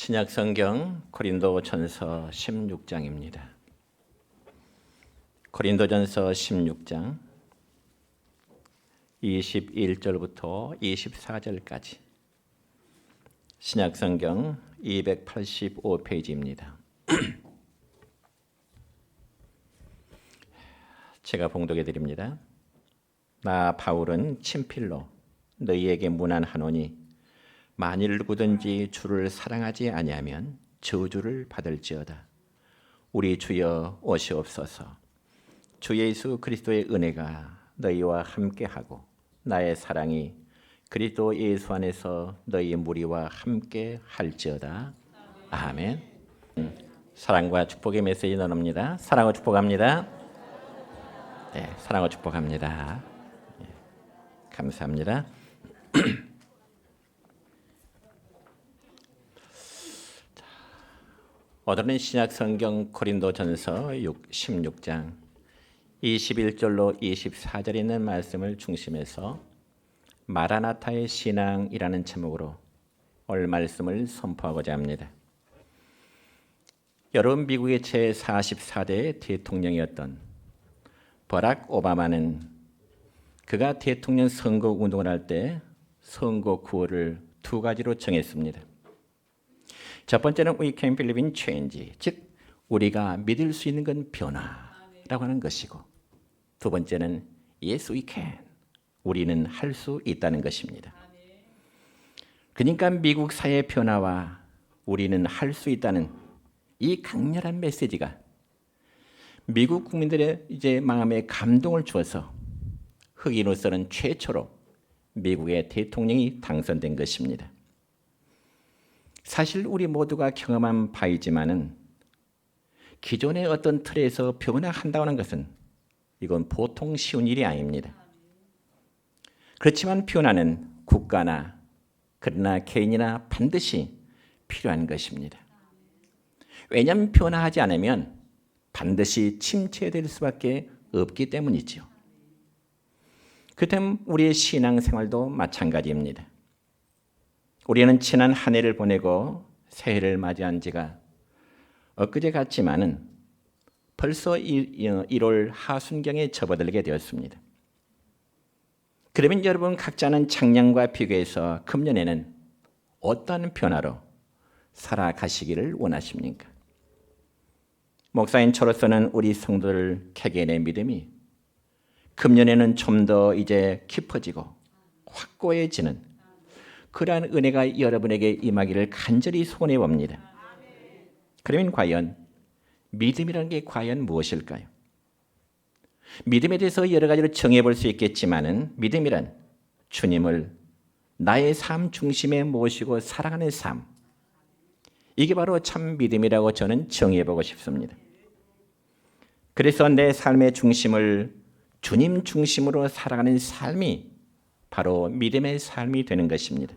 신약 성경 고린도 전서 16장입니다. 고린도 전서 16장 21절부터 24절까지 신약 성경 285페이지입니다. 제가 봉독해 드립니다. 나 바울은 친필로 너희에게 문안하노니 만일 누구든지 주를 사랑하지 아니하면 저주를 받을지어다. 우리 주여 오시옵소서. 주 예수 그리스도의 은혜가 너희와 함께하고 나의 사랑이 그리스도 예수 안에서 너희 무리와 함께 할지어다. 아멘. 사랑과 축복의 메시지 나눕니다. 사랑과 축복합니다. 네, 사랑과 축복합니다. 예, 감사합니다. 오늘은 신약 성경 고린도 전서 16장 21절로 24절에 있는 말씀을 중심해서 마라나타의 신앙이라는 제목으로 오늘 말씀을 선포하고자 합니다. 여러분 미국의 제 44대 대통령이었던 버락 오바마는 그가 대통령 선거 운동을 할 때 선거 구호를 두 가지로 정했습니다. 첫 번째는 we can believe in change, 즉 우리가 믿을 수 있는 건 변화라고 하는 것이고 두 번째는 yes we can, 우리는 할 수 있다는 것입니다. 그러니까 미국 사회 변화와 우리는 할 수 있다는 이 강렬한 메시지가 미국 국민들의 이제 마음에 감동을 주어서 흑인으로서는 최초로 미국의 대통령이 당선된 것입니다. 사실 우리 모두가 경험한 바이지만은 기존의 어떤 틀에서 변화한다는 것은 이건 보통 쉬운 일이 아닙니다. 그렇지만 변화는 국가나 그러나 개인이나 반드시 필요한 것입니다. 왜냐하면 변화하지 않으면 반드시 침체될 수밖에 없기 때문이죠. 그렇다면 우리의 신앙생활도 마찬가지입니다. 우리는 지난 한 해를 보내고 새해를 맞이한 지가 엊그제 같지만은 벌써 1월 하순경에 접어들게 되었습니다. 그러면 여러분 각자는 작년과 비교해서 금년에는 어떤 변화로 살아가시기를 원하십니까? 목사인 저로서는 우리 성도들 개개인의 믿음이 금년에는 좀 더 이제 깊어지고 확고해지는 그러한 은혜가 여러분에게 임하기를 간절히 소원해 봅니다. 그러면 과연 믿음이라는 게 과연 무엇일까요? 믿음에 대해서 여러 가지로 정해 볼 수 있겠지만은 믿음이란 주님을 나의 삶 중심에 모시고 살아가는 삶. 이게 바로 참 믿음이라고 저는 정해 보고 싶습니다. 그래서 내 삶의 중심을 주님 중심으로 살아가는 삶이 바로 믿음의 삶이 되는 것입니다.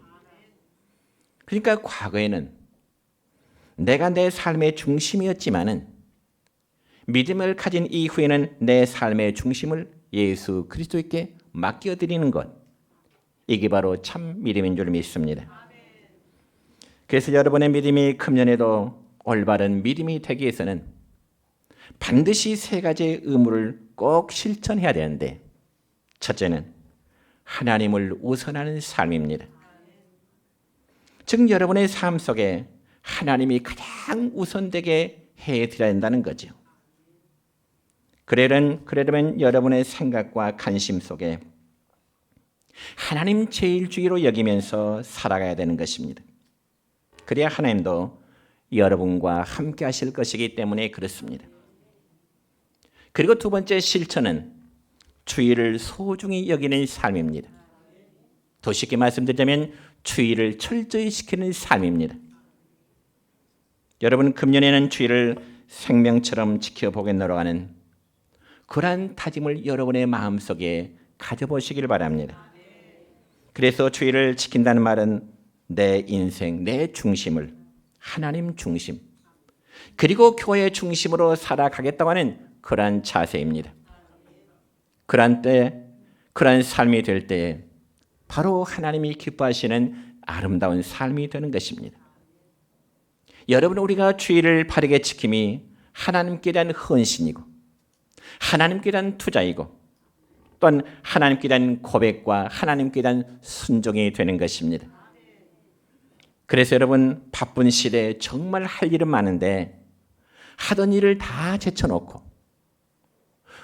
그러니까 과거에는 내가 내 삶의 중심이었지만은 믿음을 가진 이후에는 내 삶의 중심을 예수 그리스도께 맡겨 드리는 것. 이게 바로 참 믿음인 줄 믿습니다. 그래서 여러분의 믿음이 금년에도 올바른 믿음이 되기 위해서는 반드시 세 가지의 의무를 꼭 실천해야 되는데 첫째는 하나님을 우선하는 삶입니다. 즉 여러분의 삶 속에 하나님이 가장 우선되게 해 드려야 된다는 거죠. 그러려면, 그러려면 여러분의 생각과 관심 속에 하나님 제일주의로 여기면서 살아가야 되는 것입니다. 그래야 하나님도 여러분과 함께 하실 것이기 때문에 그렇습니다. 그리고 두 번째 실천은 주의를 소중히 여기는 삶입니다. 더 쉽게 말씀드리자면 주의를 철저히 시키는 삶입니다. 여러분 금년에는 주의를 생명처럼 지켜보겠노라 하는 그러한 다짐을 여러분의 마음속에 가져보시길 바랍니다. 그래서 주의를 지킨다는 말은 내 인생, 내 중심을 하나님 중심 그리고 교회 중심으로 살아가겠다고 하는 그러한 자세입니다. 그러한 때, 그러한 삶이 될때 바로 하나님이 기뻐하시는 아름다운 삶이 되는 것입니다. 여러분 우리가 주의를 바르게 지킴이 하나님께 대한 헌신이고 하나님께 대한 투자이고 또한 하나님께 대한 고백과 하나님께 대한 순종이 되는 것입니다. 그래서 여러분 바쁜 시대에 정말 할 일은 많은데 하던 일을 다 제쳐놓고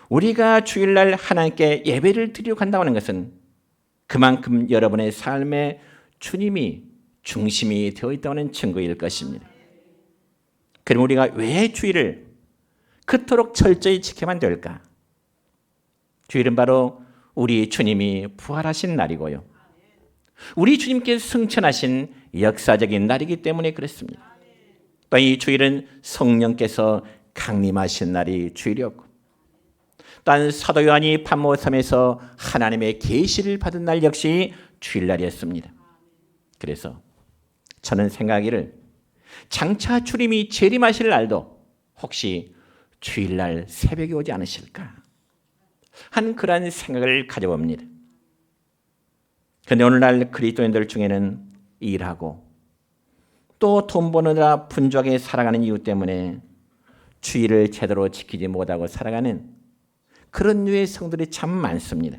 우리가 주일날 하나님께 예배를 드리려고 한다는 것은 그만큼 여러분의 삶에 주님이 중심이 되어 있다는 증거일 것입니다. 그럼 우리가 왜 주일을 그토록 철저히 지켜만 될까? 주일은 바로 우리 주님이 부활하신 날이고요. 우리 주님께 승천하신 역사적인 날이기 때문에 그렇습니다. 또 이 주일은 성령께서 강림하신 날이 주일이었고 또한 사도 요한이 판모섬에서 하나님의 계시를 받은 날 역시 주일날이었습니다. 그래서 저는 생각하기를 장차 주님이 재림하실 날도 혹시 주일날 새벽에 오지 않으실까 한 그러한 생각을 가져봅니다. 그런데 오늘날 그리스도인들 중에는 일하고 또 돈 버느라 분주하게 살아가는 이유 때문에 주의를 제대로 지키지 못하고 살아가는 그런 류의 성들이 참 많습니다.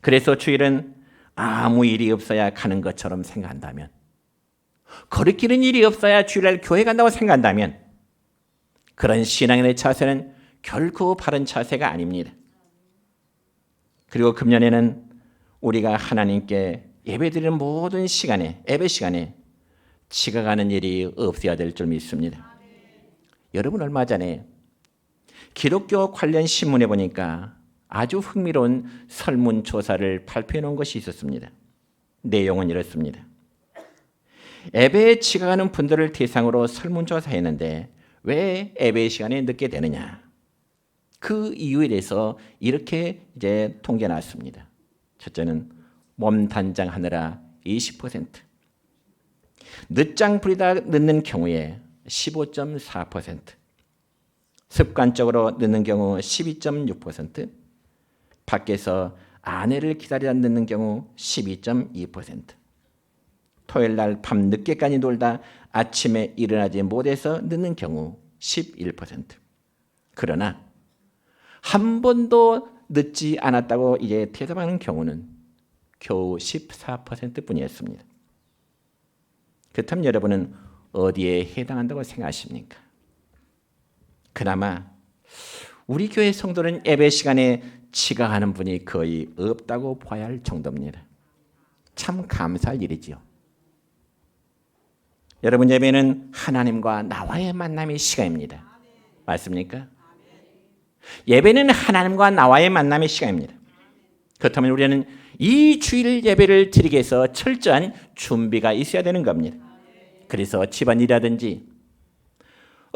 그래서 주일은 아무 일이 없어야 가는 것처럼 생각한다면 거리끼는 일이 없어야 주일날 교회 간다고 생각한다면 그런 신앙인의 자세는 결코 바른 자세가 아닙니다. 그리고 금년에는 우리가 하나님께 예배드리는 모든 시간에 예배 시간에 지각하는 일이 없어야 될 줄 믿습니다. 여러분 얼마 전에 기독교 관련 신문에 보니까 아주 흥미로운 설문조사를 발표해 놓은 것이 있었습니다. 내용은 이렇습니다. 예배에 지각하는 분들을 대상으로 설문조사했는데 왜 예배 시간에 늦게 되느냐? 그 이유에 대해서 이렇게 이제 통계 나왔습니다. 첫째는 몸 단장하느라 20%, 늦장 부리다 늦는 경우에 15.4%, 습관적으로 늦는 경우 12.6%, 밖에서 아내를 기다리다 늦는 경우 12.2%, 토요일 날 밤 늦게까지 놀다 아침에 일어나지 못해서 늦는 경우 11%. 그러나 한 번도 늦지 않았다고 이제 대답하는 경우는 겨우 14% 뿐이었습니다. 그렇다면 여러분은 어디에 해당한다고 생각하십니까? 그나마 우리 교회 성도는 예배 시간에 지각하는 분이 거의 없다고 봐야 할 정도입니다. 참 감사할 일이지요. 여러분 예배는 하나님과 나와의 만남의 시간입니다. 맞습니까? 예배는 하나님과 나와의 만남의 시간입니다. 그렇다면 우리는 이 주일 예배를 드리기 위해서 철저한 준비가 있어야 되는 겁니다. 그래서 집안일이라든지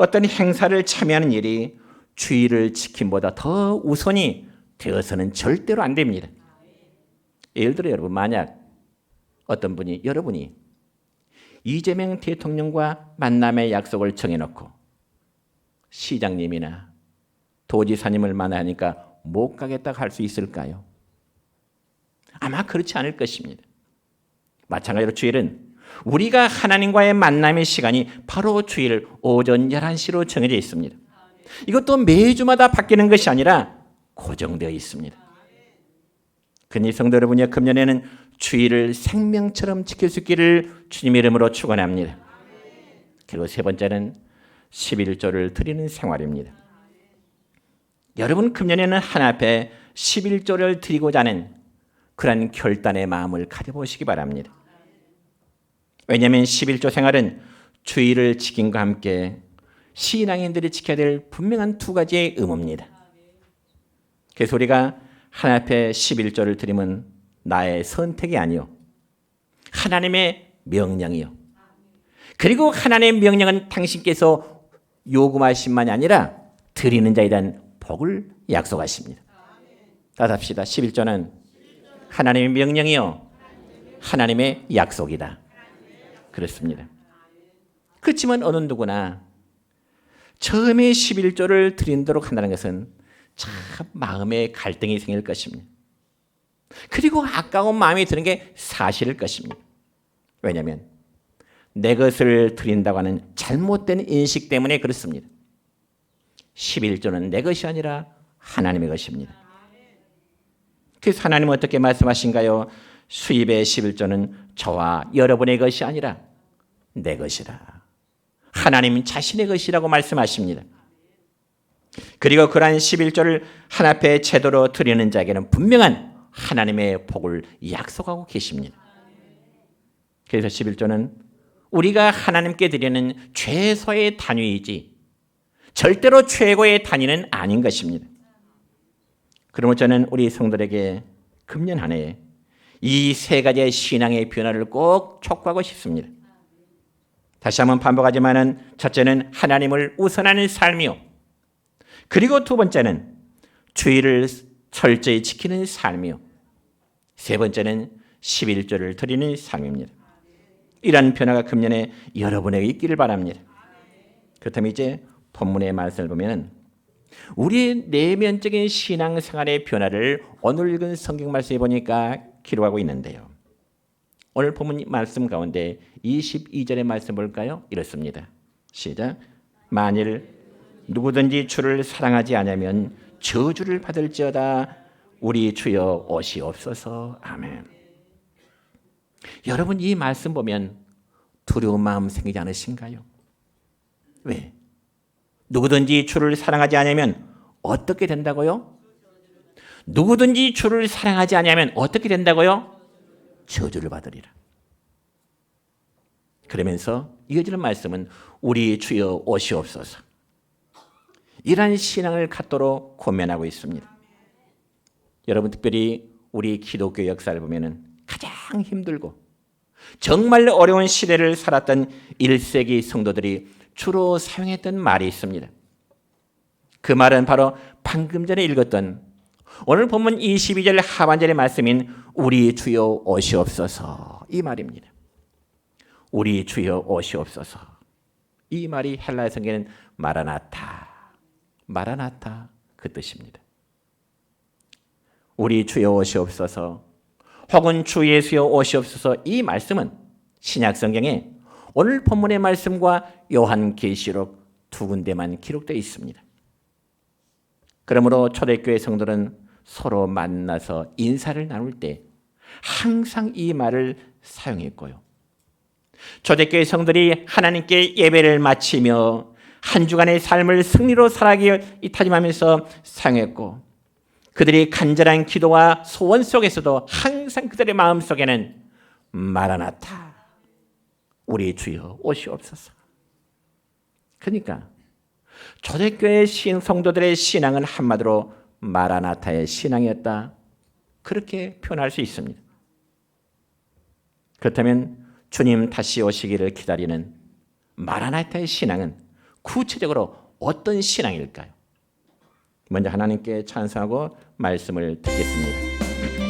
어떤 행사를 참여하는 일이 주의를 지킴보다 더 우선이 되어서는 절대로 안 됩니다. 예를 들어 여러분 만약 어떤 분이 여러분이 이재명 대통령과 만남의 약속을 정해놓고 시장님이나 도지사님을 만나니까 못 가겠다고 할수 있을까요? 아마 그렇지 않을 것입니다. 마찬가지로 주일은 우리가 하나님과의 만남의 시간이 바로 주일 오전 11시로 정해져 있습니다. 이것도 매주마다 바뀌는 것이 아니라 고정되어 있습니다. 그니 성도 여러분이 금년에는 주일을 생명처럼 지킬 수 있기를 주님 이름으로 축원합니다. 그리고 세 번째는 11조를 드리는 생활입니다. 여러분 금년에는 하나 앞에 11조를 드리고자 하는 그런 결단의 마음을 가져보시기 바랍니다. 왜냐하면 11조 생활은 주의를 지킴과 함께 신앙인들이 지켜야 될 분명한 두 가지의 의무입니다. 그래서 우리가 하나 앞에 11조를 드리면 나의 선택이 아니요. 하나님의 명령이요. 그리고 하나님의 명령은 당신께서 요구하신만이 아니라 드리는 자에 대한 복을 약속하십니다. 따라합시다. 11조는 하나님의 명령이요. 하나님의 약속이다. 그렇습니다. 그렇지만 어느 누구나 처음에 11조를 드린도록 한다는 것은 참 마음에 갈등이 생길 것입니다. 그리고 아까운 마음이 드는 게 사실일 것입니다. 왜냐하면 내 것을 드린다고 하는 잘못된 인식 때문에 그렇습니다. 11조는 내 것이 아니라 하나님의 것입니다. 그래서 하나님은 어떻게 말씀하신가요? 수입의 11조는 저와 여러분의 것이 아니라 내 것이라. 하나님 자신의 것이라고 말씀하십니다. 그리고 그러한 11조를 한 앞에 제대로 드리는 자에게는 분명한 하나님의 복을 약속하고 계십니다. 그래서 11조는 우리가 하나님께 드리는 최소의 단위이지 절대로 최고의 단위는 아닌 것입니다. 그러므로 저는 우리 성도들에게 금년 한 해에 이 세 가지의 신앙의 변화를 꼭 촉구하고 싶습니다. 다시 한번 반복하지만은 첫째는 하나님을 우선하는 삶이요. 그리고 두 번째는 주의를 철저히 지키는 삶이요. 세 번째는 11조를 드리는 삶입니다. 이러한 변화가 금년에 여러분에게 있기를 바랍니다. 그렇다면 이제 본문의 말씀을 보면 우리의 내면적인 신앙생활의 변화를 오늘 읽은 성경 말씀에 보니까 기록하고 있는데요. 오늘 본문 말씀 가운데 22절의 말씀 볼까요? 이렇습니다. 시작. 만일 누구든지 주를 사랑하지 않으면 저주를 받을지어다 우리 주여 오시옵소서. 아멘. 여러분 이 말씀 보면 두려운 마음 생기지 않으신가요? 왜? 누구든지 주를 사랑하지 않으면 어떻게 된다고요? 누구든지 주를 사랑하지 않으면 어떻게 된다고요? 저주를 받으리라. 그러면서 이어지는 말씀은 우리 주여 오시옵소서. 이러한 신앙을 갖도록 고면하고 있습니다. 여러분 특별히 우리 기독교 역사를 보면은 가장 힘들고 정말 어려운 시대를 살았던 1세기 성도들이 주로 사용했던 말이 있습니다. 그 말은 바로 방금 전에 읽었던 오늘 본문 22절 하반절의 말씀인 우리 주여 오시옵소서 이 말입니다. 우리 주여 오시옵소서 이 말이 헬라어 성경에는 마라나타 마라나타 그 뜻입니다. 우리 주여 오시옵소서 혹은 주 예수여 오시옵소서 이 말씀은 신약 성경에 오늘 본문의 말씀과 요한계시록 두 군데만 기록되어 있습니다. 그러므로 초대교회 성도는 서로 만나서 인사를 나눌 때 항상 이 말을 사용했고요. 초대교회 성들이 하나님께 예배를 마치며 한 주간의 삶을 승리로 살아가기 타짐하면서 사용했고 그들이 간절한 기도와 소원 속에서도 항상 그들의 마음 속에는 마라나타 우리 주여 오시옵소서. 그러니까 초대교회 신 성도들의 신앙은 한마디로 마라나타의 신앙이었다. 그렇게 표현할 수 있습니다. 그렇다면 주님 다시 오시기를 기다리는 마라나타의 신앙은 구체적으로 어떤 신앙일까요? 먼저 하나님께 찬송하고 말씀을 듣겠습니다.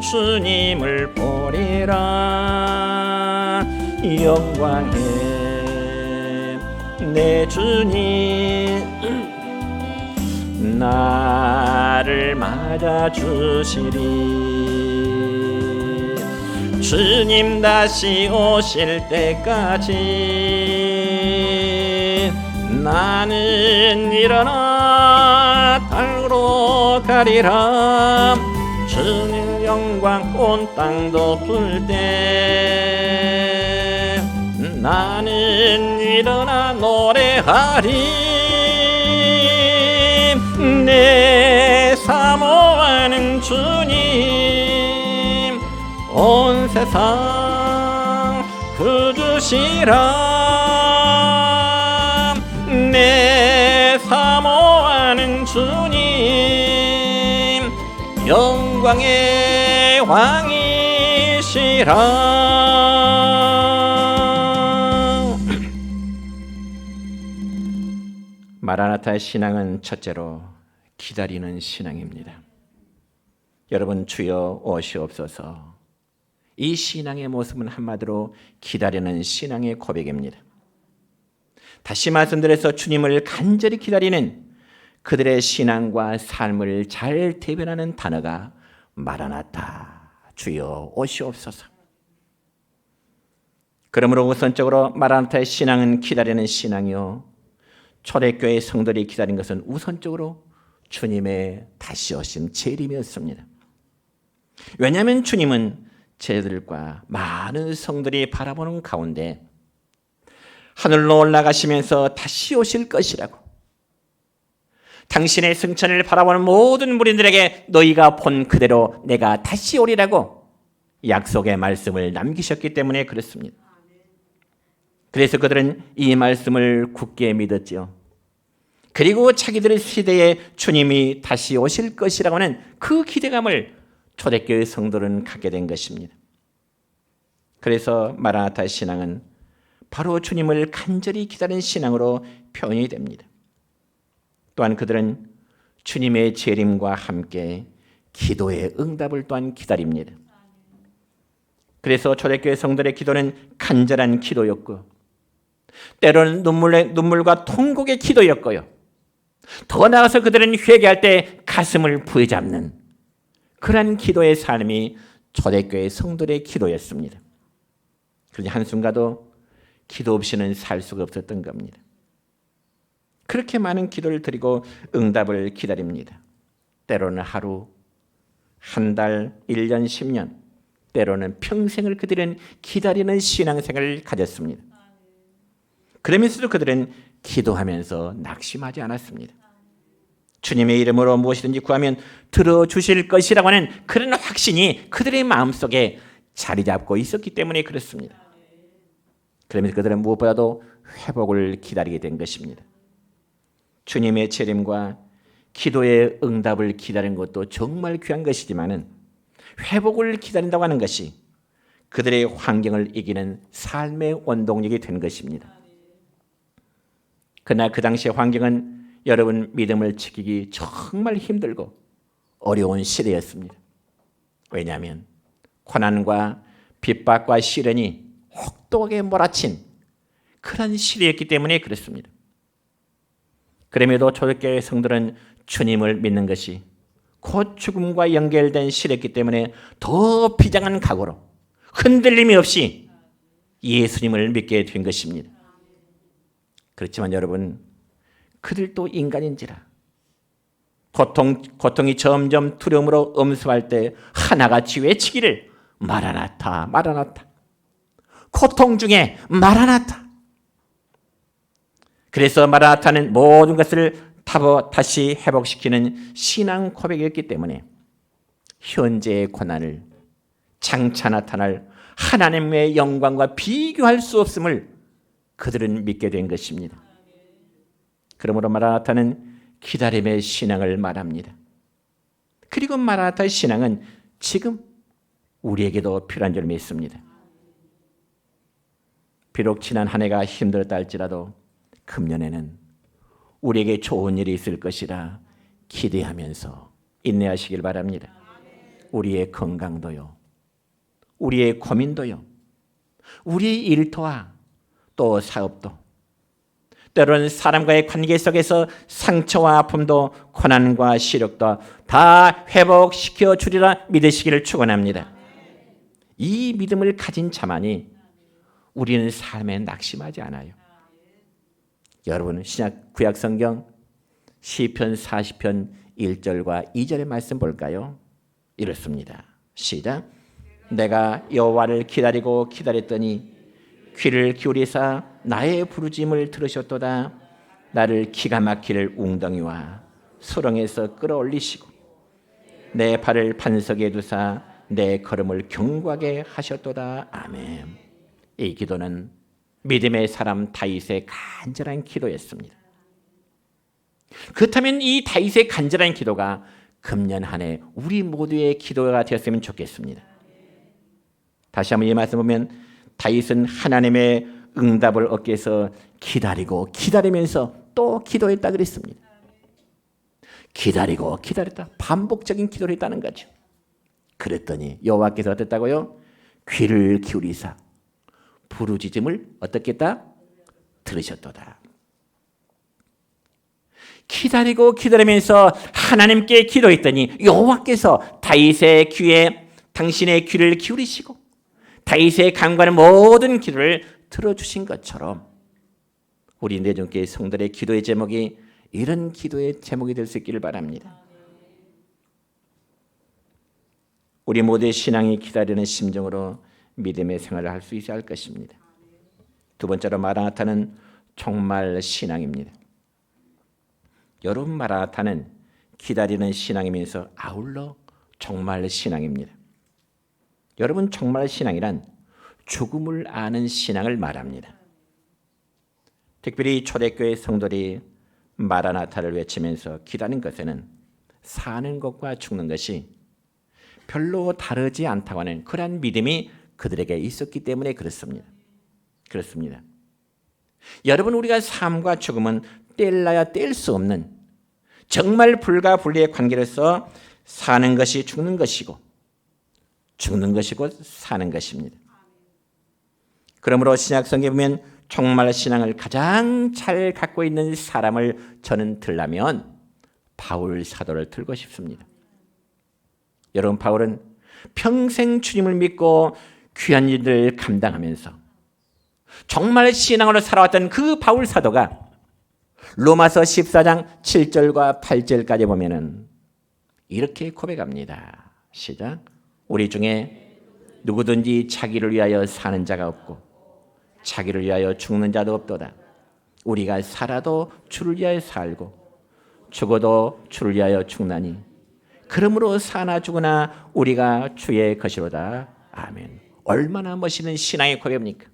주님을 보리라. 영광에 내 주님 나를 맞아 주시리. 주님 다시 오실 때까지 나는 일어나 땅으로 가리라 영광 온 땅도 풀때 나는 일어나 노래하리 내 사모하는 주님 온 세상 그 주시라 내 사모하는 주님 영광의 왕이시라 마라나타의 신앙은 첫째로 기다리는 신앙입니다. 여러분 주여 오시옵소서. 이 신앙의 모습은 한마디로 기다리는 신앙의 고백입니다. 다시 말씀드려서 주님을 간절히 기다리는 그들의 신앙과 삶을 잘 대변하는 단어가 마라나타 주여 오시옵소서. 그러므로 우선적으로 마라나타의 신앙은 기다리는 신앙이요. 초대교회 성도들이 기다린 것은 우선적으로 주님의 다시 오심 재림이었습니다. 왜냐하면 주님은 제들과 많은 성들이 바라보는 가운데 하늘로 올라가시면서 다시 오실 것이라고 당신의 승천을 바라보는 모든 무리들에게 너희가 본 그대로 내가 다시 오리라고 약속의 말씀을 남기셨기 때문에 그렇습니다. 그래서 그들은 이 말씀을 굳게 믿었지요. 그리고 자기들의 시대에 주님이 다시 오실 것이라고 하는 그 기대감을 초대교회 성도는 갖게 된 것입니다. 그래서 마라나타 신앙은 바로 주님을 간절히 기다리는 신앙으로 표현이 됩니다. 또한 그들은 주님의 재림과 함께 기도의 응답을 또한 기다립니다. 그래서 초대교회 성도의 기도는 간절한 기도였고 때로는 눈물의, 눈물과 통곡의 기도였고요. 더 나아가서 그들은 회개할 때 가슴을 부여잡는 그러한 기도의 삶이 초대교회 성도의 기도였습니다. 그러니 한순간도 기도 없이는 살 수가 없었던 겁니다. 그렇게 많은 기도를 드리고 응답을 기다립니다. 때로는 하루, 한 달, 1년, 10년, 때로는 평생을 그들은 기다리는 신앙생활을 가졌습니다. 그러면서도 그들은 기도하면서 낙심하지 않았습니다. 주님의 이름으로 무엇이든지 구하면 들어주실 것이라고 하는 그런 확신이 그들의 마음속에 자리 잡고 있었기 때문에 그렇습니다. 그러면서 그들은 무엇보다도 회복을 기다리게 된 것입니다. 주님의 재림과 기도의 응답을 기다리는 것도 정말 귀한 것이지만은 회복을 기다린다고 하는 것이 그들의 환경을 이기는 삶의 원동력이 된 것입니다. 그러나 그 당시의 환경은 여러분 믿음을 지키기 정말 힘들고 어려운 시대였습니다. 왜냐하면 고난과 핍박과 시련이 혹독하게 몰아친 그런 시대였기 때문에 그렇습니다. 그럼에도 초대교회 성들은 주님을 믿는 것이 곧 죽음과 연결된 시대였기 때문에 더 비장한 각오로 흔들림이 없이 예수님을 믿게 된 것입니다. 그렇지만 여러분 그들도 인간인지라 고통, 고통이 점점 두려움으로 엄습할 때 하나같이 외치기를 마라나타 마라나타 고통 중에 마라나타 그래서 마라나타는 모든 것을 다시 회복시키는 신앙 고백이었기 때문에 현재의 고난을 장차 나타날 하나님의 영광과 비교할 수 없음을 그들은 믿게 된 것입니다. 그러므로 마라나타는 기다림의 신앙을 말합니다. 그리고 마라나타의 신앙은 지금 우리에게도 필요한 줄 믿습니다. 비록 지난 한 해가 힘들었다 할지라도 금년에는 우리에게 좋은 일이 있을 것이라 기대하면서 인내하시길 바랍니다. 우리의 건강도요. 우리의 고민도요. 우리의 일터와 또 사업도 때로는 사람과의 관계 속에서 상처와 아픔도 고난과 시력도 다 회복시켜 주리라 믿으시기를 축원합니다. 이 믿음을 가진 자만이 우리는 삶에 낙심하지 않아요. 여러분 신약 구약 성경 시편 40편 1절과 2절의 말씀 볼까요? 이렇습니다. 시작. 내가 여호와를 기다리고 기다렸더니 귀를 기울이사 나의 부르짐을 들으셨도다. 나를 기가 막힐 웅덩이와 수렁에서 끌어올리시고 내 발을 반석에 두사 내 걸음을 경고하게 하셨도다. 아멘. 이 기도는 믿음의 사람 다윗의 간절한 기도였습니다. 그렇다면 이 다윗의 간절한 기도가 금년 한 해 우리 모두의 기도가 되었으면 좋겠습니다. 다시 한번 이 말씀 보면 다윗은 하나님의 응답을 얻기 위해서 기다리고 기다리면서 또 기도했다 그랬습니다. 기다리고 기다렸다. 반복적인 기도를 했다는 거죠. 그랬더니 여호와께서 어땠다고요? 귀를 기울이사 부르짖음을 어떻게 했다? 들으셨도다. 기다리고 기다리면서 하나님께 기도했더니 여호와께서 다윗의 귀에 당신의 귀를 기울이시고 다윗의 간과는 모든 기도를 들어주신 것처럼 우리 내종교회 성들의 기도의 제목이 이런 기도의 제목이 될 수 있기를 바랍니다. 우리 모두의 신앙이 기다리는 심정으로 믿음의 생활을 할 수 있어야 할 것입니다. 두 번째로 마라나타는 정말 신앙입니다. 여러분 마라나타는 기다리는 신앙이면서 아울러 정말 신앙입니다. 여러분 정말 신앙이란 죽음을 아는 신앙을 말합니다. 특별히 초대교회 성도들이 마라나타를 외치면서 기다리는 것에는 사는 것과 죽는 것이 별로 다르지 않다고 하는 그러한 믿음이 그들에게 있었기 때문에 그렇습니다. 그렇습니다. 여러분 우리가 삶과 죽음은 뗄라야 뗄 수 없는 정말 불가 분리의 관계로서 사는 것이 죽는 것이고 죽는 것이고 사는 것입니다. 그러므로 신약 성경에 보면 정말 신앙을 가장 잘 갖고 있는 사람을 저는 들라면 바울 사도를 들고 싶습니다. 여러분 바울은 평생 주님을 믿고 귀한 일을 감당하면서 정말 신앙으로 살아왔던 그 바울 사도가 로마서 14장 7절과 8절까지 보면은 이렇게 고백합니다. 시작. 우리 중에 누구든지 자기를 위하여 사는 자가 없고 자기를 위하여 죽는 자도 없도다. 우리가 살아도 주를 위하여 살고 죽어도 주를 위하여 죽나니 그러므로 사나 죽으나 우리가 주의 것이로다. 아멘. 얼마나 멋있는 신앙의 고백입니까?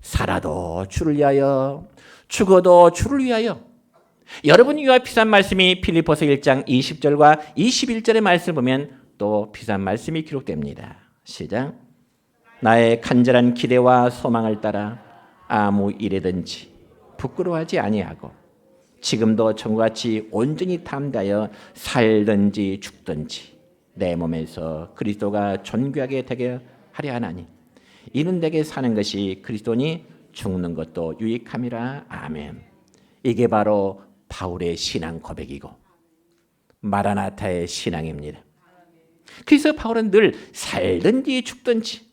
살아도 주를 위하여 죽어도 주를 위하여 여러분 이와 비슷한 말씀이 필리포스 1장 20절과 21절의 말씀을 보면 또 비슷한 말씀이 기록됩니다. 시작. 나의 간절한 기대와 소망을 따라 아무 일에든지 부끄러워하지 아니하고 지금도 전같이 온전히 탐다하여 살든지 죽든지 내 몸에서 그리스도가 존귀하게 되게 하려 하나니 이는 내게 사는 것이 그리스도니 죽는 것도 유익함이라 아멘. 이게 바로 바울의 신앙 고백이고 마라나타의 신앙입니다. 그래서 바울은 늘 살든지 죽든지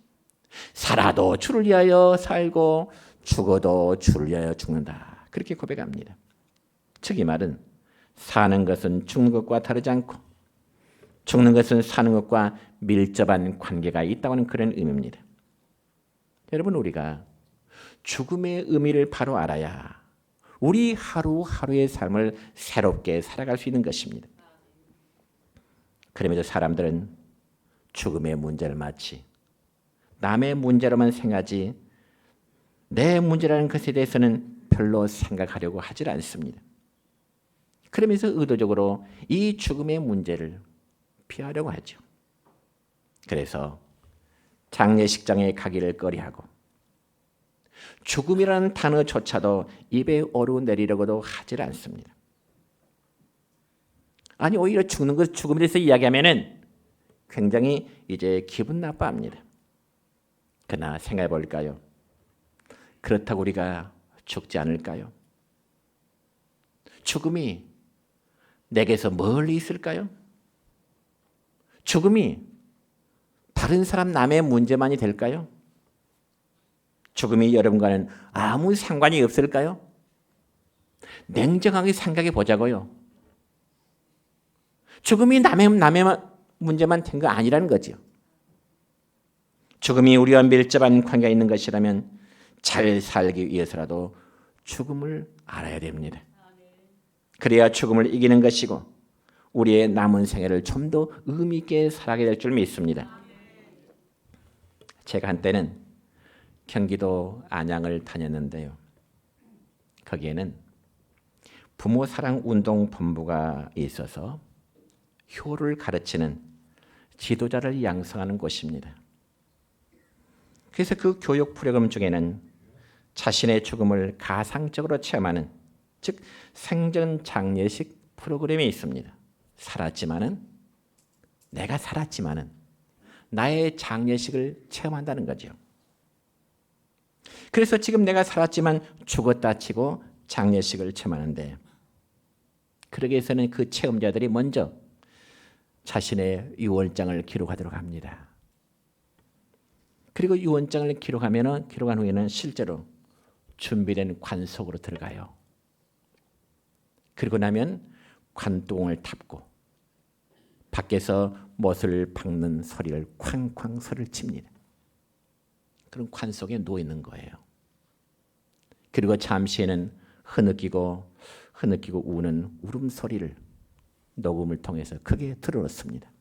살아도 주를 위하여 살고 죽어도 주를 위하여 죽는다. 그렇게 고백합니다. 즉 이 말은 사는 것은 죽는 것과 다르지 않고 죽는 것은 사는 것과 밀접한 관계가 있다고 하는 그런 의미입니다. 여러분 우리가 죽음의 의미를 바로 알아야 우리 하루하루의 삶을 새롭게 살아갈 수 있는 것입니다. 그러면서 사람들은 죽음의 문제를 마치 남의 문제로만 생각하지 내 문제라는 것에 대해서는 별로 생각하려고 하질 않습니다. 그러면서 의도적으로 이 죽음의 문제를 피하려고 하죠. 그래서 장례식장에 가기를 꺼리하고 죽음이라는 단어조차도 입에 오르내리려고도 하질 않습니다. 아니 오히려 죽는 것 죽음에 대해서 이야기하면은 굉장히 이제 기분 나빠합니다. 그러나 생각해 볼까요? 그렇다고 우리가 죽지 않을까요? 죽음이 내게서 멀리 있을까요? 죽음이 다른 사람 남의 문제만이 될까요? 죽음이 여러분과는 아무 상관이 없을까요? 냉정하게 생각해 보자고요. 죽음이 남의, 남의 문제만 된 거 아니라는 거죠. 죽음이 우리와 밀접한 관계가 있는 것이라면 잘 살기 위해서라도 죽음을 알아야 됩니다. 그래야 죽음을 이기는 것이고 우리의 남은 생애를 좀 더 의미 있게 살아가게 될 줄 믿습니다. 제가 한때는 경기도 안양을 다녔는데요. 거기에는 부모 사랑 운동 본부가 있어서 효를 가르치는 지도자를 양성하는 곳입니다. 그래서 그 교육 프로그램 중에는 자신의 죽음을 가상적으로 체험하는 즉 생전 장례식 프로그램이 있습니다. 살았지만은 내가 살았지만은 나의 장례식을 체험한다는 거죠. 그래서 지금 내가 살았지만 죽었다 치고 장례식을 체험하는데 그러기 위해서는 그 체험자들이 먼저 자신의 유언장을 기록하도록 합니다. 그리고 유언장을 기록하면은 기록한 후에는 실제로 준비된 관 속으로 들어가요. 그리고 나면 관동을 탑고 밖에서 못을 박는 소리를 쾅쾅 소리를 칩니다. 그런 관 속에 누워 있는 거예요. 그리고 잠시에는 흐느끼고 흐느끼고 우는 울음소리를 녹음을 통해서 크게 들어놓습니다.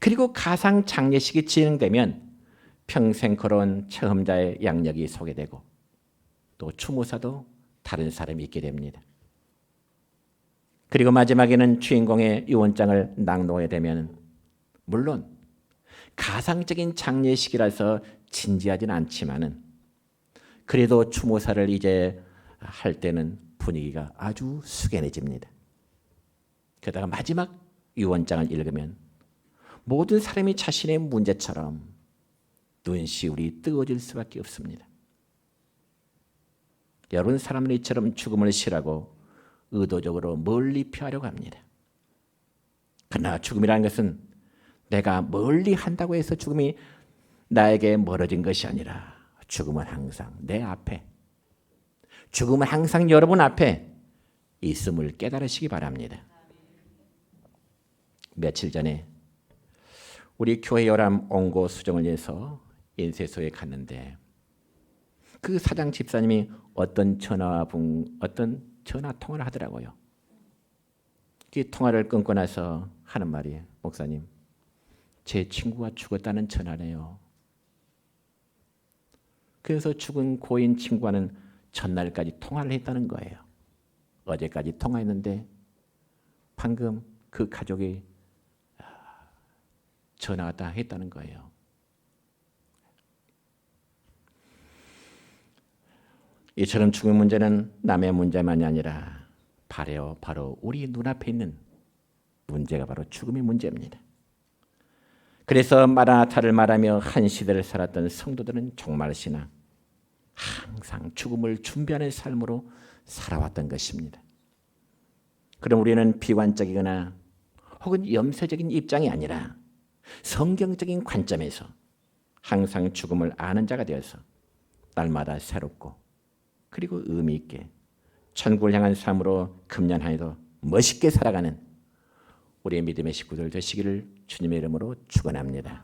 그리고 가상 장례식이 진행되면 평생 걸어온 체험자의 양력이 소개되고 또 추모사도 다른 사람이 있게 됩니다. 그리고 마지막에는 주인공의 유언장을 낭독하게 되면 물론 가상적인 장례식이라서 진지하진 않지만은 그래도 추모사를 이제 할 때는 분위기가 아주 숙연해집니다. 게다가 마지막 유언장을 읽으면 모든 사람이 자신의 문제처럼 눈시울이 뜨거워질 수밖에 없습니다. 여러분 사람은 이처럼 죽음을 싫어하고 의도적으로 멀리 피하려고 합니다. 그러나 죽음이라는 것은 내가 멀리 한다고 해서 죽음이 나에게 멀어진 것이 아니라 죽음은 항상 내 앞에 죽음은 항상 여러분 앞에 있음을 깨달으시기 바랍니다. 며칠 전에 우리 교회 열람 온고 수정을 위해서 인쇄소에 갔는데 그 사장 집사님이 어떤 전화 분 어떤 전화 통화를 하더라고요. 그 통화를 끊고 나서 하는 말이 목사님 제 친구가 죽었다는 전화네요. 그래서 죽은 고인 친구와는 전날까지 통화를 했다는 거예요. 어제까지 통화했는데 방금 그 가족이 전화가 했다는 거예요. 이처럼 죽은 문제는 남의 문제만이 아니라 바로 바로 우리 눈앞에 있는 문제가 바로 죽음의 문제입니다. 그래서 마라나타를 말하며 한 시대를 살았던 성도들은 정말 신앙 항상 죽음을 준비하는 삶으로 살아왔던 것입니다. 그럼 우리는 비관적이거나 혹은 염세적인 입장이 아니라 성경적인 관점에서 항상 죽음을 아는 자가 되어서 날마다 새롭고 그리고 의미 있게 천국을 향한 삶으로 금년 한 해도 멋있게 살아가는 우리의 믿음의 식구들 되시기를 주님의 이름으로 축원합니다.